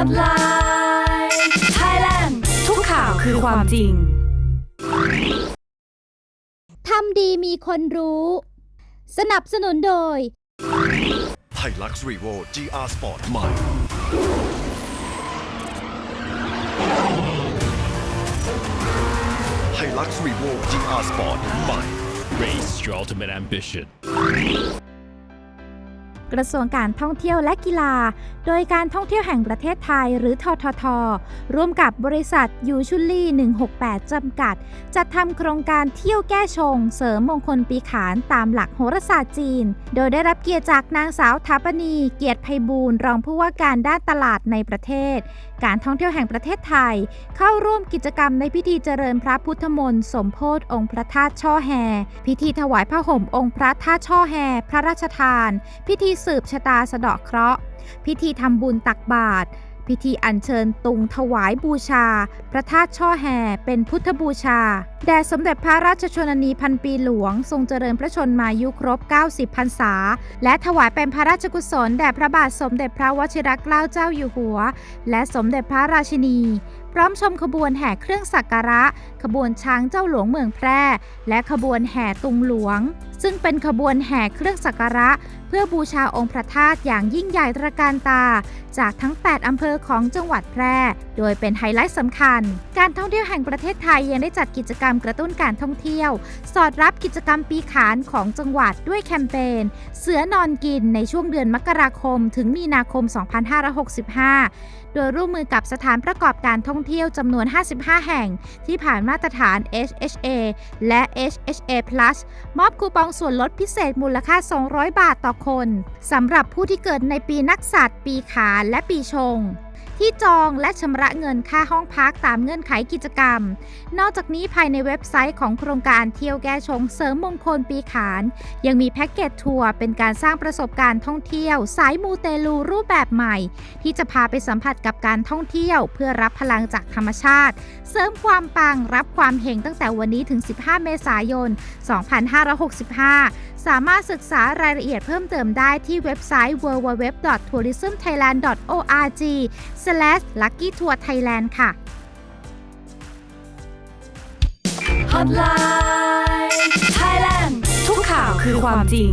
Hotline Thailand ทุกข่าวคือความจริง ทำดีมีคนรู้ สนับสนุนโดยไฮลักซ์รีโว GR Sport ใหม่ไฮลักซ์รีโว GR Sport ใหม่ Race your ultimate ambition. กระทรวงการท่องเที่ยวและกีฬา โดยการท่องเที่ยวแห่งประเทศไทยหรือททท ร่วมกับบริษัทยูชุลลี่ 168 จำกัด จัดทำโครงการเที่ยวแก้ชง เสริมมงคลปีขานตามหลักโหราศาสตร์จีน โดยได้รับเกียรติจากนางสาวทัปนี เกียรติไพบูลรองผู้ว่าการด้านตลาดในประเทศ การท่องเที่ยวแห่งประเทศไทย เข้าร่วมกิจกรรมในพิธีเจริญพระพุทธมนต์สมโพธิองค์พระธาตุช่อแฮ พิธีถวายผ้าห่มองค์พระธาตุช่อแฮ พระราชทาน พิธีสืบชะตาสะเดาะเคราะห์ พิธีทำบุญตักบาตรพิธีอัญเชิญตุงถวายบูชา พระธาตุช่อแฮเป็นพุทธบูชา แด่สมเด็จพระราชชนนีพันปีหลวง ทรงเจริญพระชนมายุครบ 90 พรรษา และถวายเป็นพระราชกุศลแด่พระบาทสมเด็จพระวชิรเกล้าเจ้าอยู่หัว และสมเด็จพระราชินีพร้อมชมขบวนแห่เครื่องสักการะ ขบวนช้างเจ้าหลวงเมืองแพร่ และขบวนแห่ตุงหลวง ซึ่งเป็นขบวนแห่เครื่องสักการะ เพื่อบูชาองค์พระธาตุอย่างยิ่งใหญ่ตระการตา จากทั้ง 8 อำเภอของจังหวัดแพร่ โดยเป็นไฮไลท์สำคัญ การท่องเที่ยวแห่งประเทศไทยยังได้จัดกิจกรรมกระตุ้นการท่องเที่ยว สอดรับกิจกรรมปีขานของจังหวัดด้วยแคมเปญเสือนอนกินในช่วงเดือนมกราคม ถึงมีนาคม 2565 โดยร่วมมือกับสถานประกอบการท่องเที่ยวจำนวน 55 แห่ง ที่ผ่านมาตรฐาน HHA และ HHA Plus มอบคูปองส่วนลดพิเศษมูลค่า 200 บาทต่อคนสำหรับผู้ที่เกิดในปีนักสัตว์ ปีขานและปีชง ที่จองและชำระเงินค่าห้องพักตามเงื่อนไขกิจกรรม นอกจากนี้ภายในเว็บไซต์ของโครงการเที่ยวแก้ชงเสริมมงคลปีขาน ยังมีแพ็กเกจทัวร์เป็นการสร้างประสบการณ์ท่องเที่ยว สายมูเตลูรูปแบบใหม่ ที่จะพาไปสัมผัสกับการท่องเที่ยว เพื่อรับพลังจากธรรมชาติ เสริมความปังรับความเฮงตั้งแต่วันนี้ถึง 15 เมษายน 2565 สามารถศึกษารายละเอียดเพิ่มเติมได้ที่เว็บไซต์ www.tourismthailand.org/luckytourthailand ค่ะ Hotline Thailand ทุกข่าวคือความจริง